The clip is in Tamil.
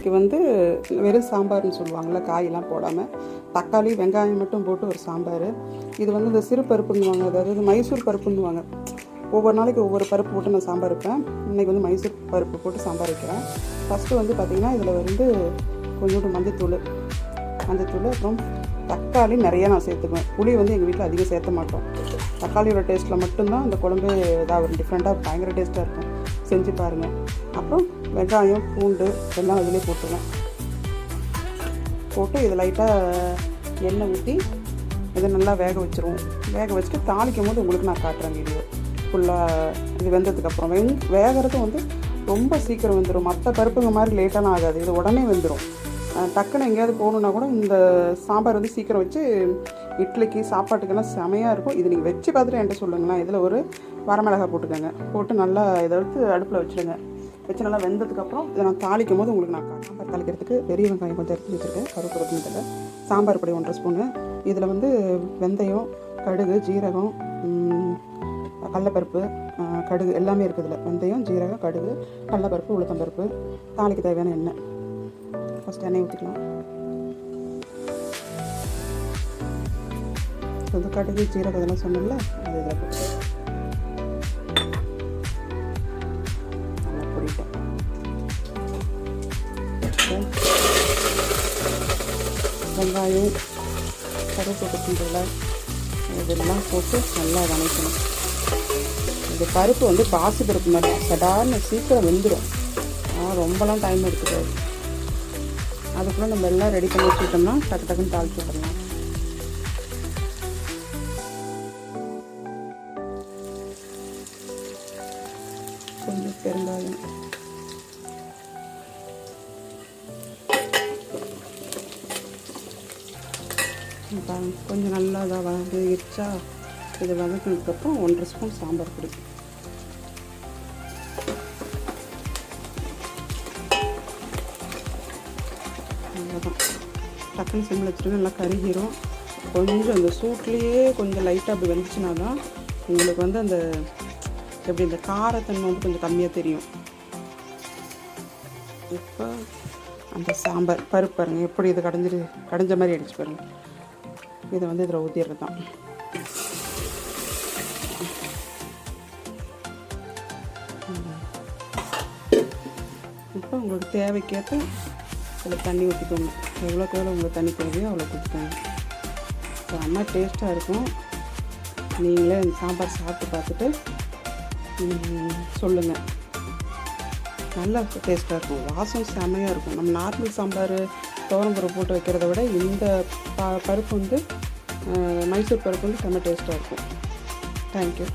இது வந்து வெறும் சாம்பார்னு சொல்லுவாங்கள்ல காயெல்லாம் போடாமல் தக்காளி வெங்காயம் மட்டும் போட்டு ஒரு சாம்பார். இது வந்து இந்த சிறு பருப்புன்னுவாங்க. அதாவது மைசூர் பருப்புன்னுவாங்க. ஒவ்வொரு நாளைக்கு ஒவ்வொரு பருப்பு போட்டு நான் சாம்பார் வைப்பேன். இன்றைக்கி வந்து மைசூர் பருப்பு போட்டு சாம்பார் வைக்கிறேன். ஃபஸ்ட்டு வந்து பார்த்திங்கன்னா இதில் வந்து கொஞ்சோண்டு மஞ்சத்தூள். மஞ்சத்தூள் அப்புறம் தக்காளி நிறைய நான் சேர்த்துக்குவேன். புளி வந்து எங்கள் வீட்டில் அதிகம் சேர்த்த மாட்டோம். தக்காளியோட டேஸ்ட்டில் மட்டும்தான் அந்த குழம்பு இதாக ஒரு டிஃப்ரெண்ட்டாக பயங்கர டேஸ்ட்டாக இருக்கும். செஞ்சு பாருங்கள் அப்புறம் வெங்காயம் பூண்டு எல்லாம் அதிலே போட்டுருவேன் போட்டு இது லைட்டாக எண்ணெய் ஊற்றி இதை நல்லா வேக வச்சுருவோம். வேக வச்சுட்டு தாளிக்கும் போது உங்களுக்கு நான் காட்டுறேன் வீடியோ ஃபுல்லாக இது வெந்ததுக்கப்புறம் வெங் வேகிறது வந்து ரொம்ப சீக்கிரம் வெந்துடும் மற்ற பருப்புங்க மாதிரி லேட்டாலாம் ஆகாது. இது உடனே வெந்துடும் டக்குன்னு எங்கேயாவது போகணுன்னா கூட இந்த சாம்பார் வந்து சீக்கிரம் வச்சு இட்லிக்கு சாப்பாட்டுக்கெல்லாம் செமையாக இருக்கும். இது நீங்கள் வச்சு பார்த்துட்டு என்கிட்ட சொல்லுங்களேன். இதில் ஒரு வரமிளகாய் போட்டுக்கோங்க. போட்டு நல்லா இதை எடுத்து அடுப்பில் வச்சுருங்க வச்சு நல்லா வெந்ததுக்கப்புறம் இதை நான் தாளிக்கும் போது உங்களுக்கு நான் சாம்பார் தாளிக்கிறதுக்கு பெரிய வெங்காயம் கொஞ்சம் எடுத்து வச்சுருக்கேன். கருப்பு கொத்தமல்லித்தலை சாம்பார் பொடி ஒன்றரை ஸ்பூனு. இதில் வந்து வெந்தயம் கடுகு ஜீரகம் கடலப்பருப்பு கடுகு எல்லாமே இருக்குது இதில். வெந்தயம் ஜீரகம் கடுகு கடலப்பருப்பு உளுத்தம்பருப்பு. தாளிக்கு தேவையான எண்ணெய். ஃபஸ்ட் எண்ணெய் ஊற்றிக்கலாம். இது வந்து கடுகு ஜீரகம் இதெல்லாம் சொன்னோம்ல அது இதில் போட்டு வெங்காயம் கருப்பு கொத்தமல்லி இதெல்லாம் போட்டு நல்லா வதக்கணும் இந்த பருப்பு வந்து பாசி பருப்பு மாதிரி சடார்னு சீக்கிரம் வெந்துடும் ஆனால் ரொம்பலாம் டைம் எடுத்துக்காது. அதுக்குள்ளே நம்ம எல்லாம் ரெடி பண்ணி வச்சுக்கிட்டோம்னா டக்கு டக்குன்னு தாளிச்சு விடலாம் கொஞ்சம் பெருங்காயம். பாருங்க, கொஞ்சம் நல்லா இதாக வதங்கிடுச்சா இது வதக்கினதுக்கப்புறம் ஒன்றரை ஸ்பூன் சாம்பார் பொடி. அவ்வளோதான் டக்குன்னு சிம்மில் வச்சுட்டு நல்லா கருகிரும். கொஞ்சம் அந்த சூட்லேயே கொஞ்சம் லைட்டாக அப்படி வந்துச்சுனா தான் உங்களுக்கு வந்து அந்த எப்படி இந்த காரத்தன்மை வந்து கொஞ்சம் கம்மியாக தெரியும். இப்போ அந்த சாம்பார் பருப்பு பாருங்கள் எப்படி இது கடைஞ்சிரு கடைஞ்ச மாதிரி அடிச்சு பாருங்கள் இதை வந்து இதில் ஊற்றிடுறது தான் இப்போ உங்களுக்கு தேவைக்கேற்ற இதில் தண்ணி ஊற்றிக்கோங்க எவ்வளோக்கு எவ்வளோ உங்களுக்கு தண்ணி தேவையோ அவ்வளோ ஊற்றிக்கோங்க செம்ம டேஸ்ட்டாக இருக்கும். நீங்களே இந்த சாம்பார் சாப்பிட்டு பார்த்துட்டு சொல்லுங்கள் நல்லா டேஸ்ட்டாக இருக்கும். வாசம் செம்மையாக இருக்கும். நம்ம நார்மல் சாம்பார் துவரம்பருப்பு போட்டு வைக்கிறத விட இந்த ப பருப்பு வந்து மைசூர் பருப்பு வந்து செம்ம டேஸ்ட்டாக இருக்கும். தேங்க்யூ